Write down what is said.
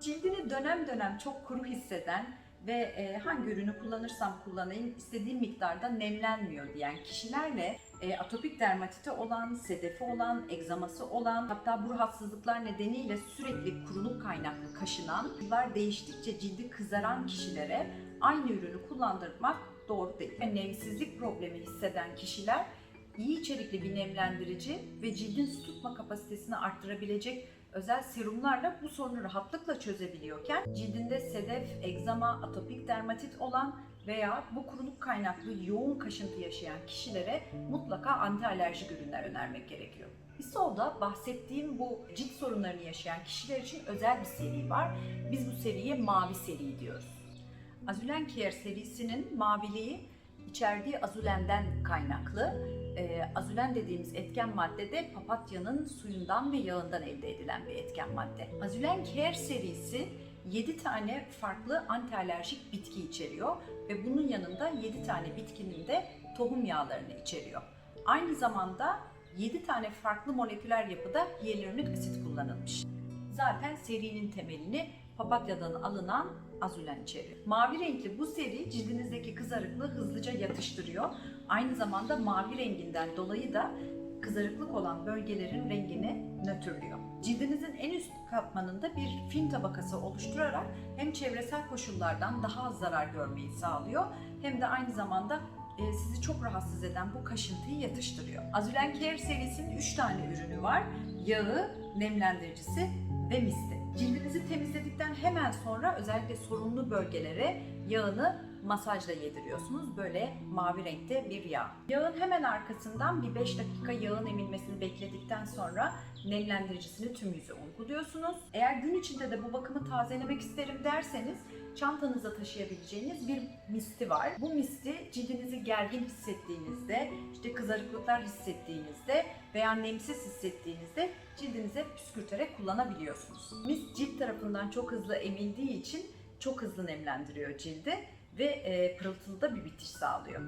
Cildini dönem dönem çok kuru hisseden ve e, hangi ürünü kullanırsam kullanayım istediğim miktarda nemlenmiyor diyen kişilerle e, atopik dermatiti olan, sedefi olan, egzaması olan hatta bu rahatsızlıklar nedeniyle sürekli kuruluk kaynaklı kaşınan, yıllar değiştikçe cildi kızaran kişilere aynı ürünü kullandırmak doğru değil. Nemsizlik problemi hisseden kişiler iyi içerikli bir nemlendirici ve cildin su tutma kapasitesini arttırabilecek özel serumlarla bu sorunu rahatlıkla çözebiliyorken cildinde sedef, egzama, atopik dermatit olan veya bu kuruluk kaynaklı yoğun kaşıntı yaşayan kişilere mutlaka antialerjik ürünler önermek gerekiyor. Isol'da bahsettiğim bu cilt sorunlarını yaşayan kişiler için özel bir seri var. Biz bu seriye mavi seri diyoruz. Azulen Care serisinin maviliği içerdiği azulenden kaynaklı. Ee, azulen dediğimiz etken madde de papatyanın suyundan ve yağından elde edilen bir etken madde. Azulen Care serisi 7 tane farklı antialerjik bitki içeriyor ve bunun yanında 7 tane bitkinin de tohum yağlarını içeriyor. Aynı zamanda 7 tane farklı moleküler yapıda hyaluronik asit kullanılmış. Zaten serinin temelini papatyadan alınan azulen içeriyor. Mavi renkli bu seri cildinizdeki kızarıklığı hızlıca yatıştırıyor. Aynı zamanda mavi renginden dolayı da kızarıklık olan bölgelerin rengini nötrlüyor. Cildinizin en üst katmanında bir film tabakası oluşturarak hem çevresel koşullardan daha az zarar görmeyi sağlıyor hem de aynı zamanda e, sizi çok rahatsız eden bu kaşıntıyı yatıştırıyor. Azulen Care serisinin 3 tane ürünü var. Yağı, nemlendiricisi ve misti. Cildinizi temizledikten hemen sonra özellikle sorunlu bölgelere yağını masajla yediriyorsunuz. Böyle mavi renkte bir yağ. Yağın hemen arkasından bir 5 dakika yağın emilmesini bekledikten sonra nemlendiricisini tüm yüze uyguluyorsunuz. Eğer gün içinde de bu bakımı tazelemek isterim derseniz çantanıza taşıyabileceğiniz bir misti var. Bu misti cildinizi gergin hissettiğinizde, işte kızarıklıklar hissettiğinizde veya nemsiz hissettiğinizde cildinize püskürterek kullanabiliyorsunuz. Mist cilt tarafından çok hızlı emildiği için çok hızlı nemlendiriyor cildi ve pırıltılı da bir bitiş sağlıyor.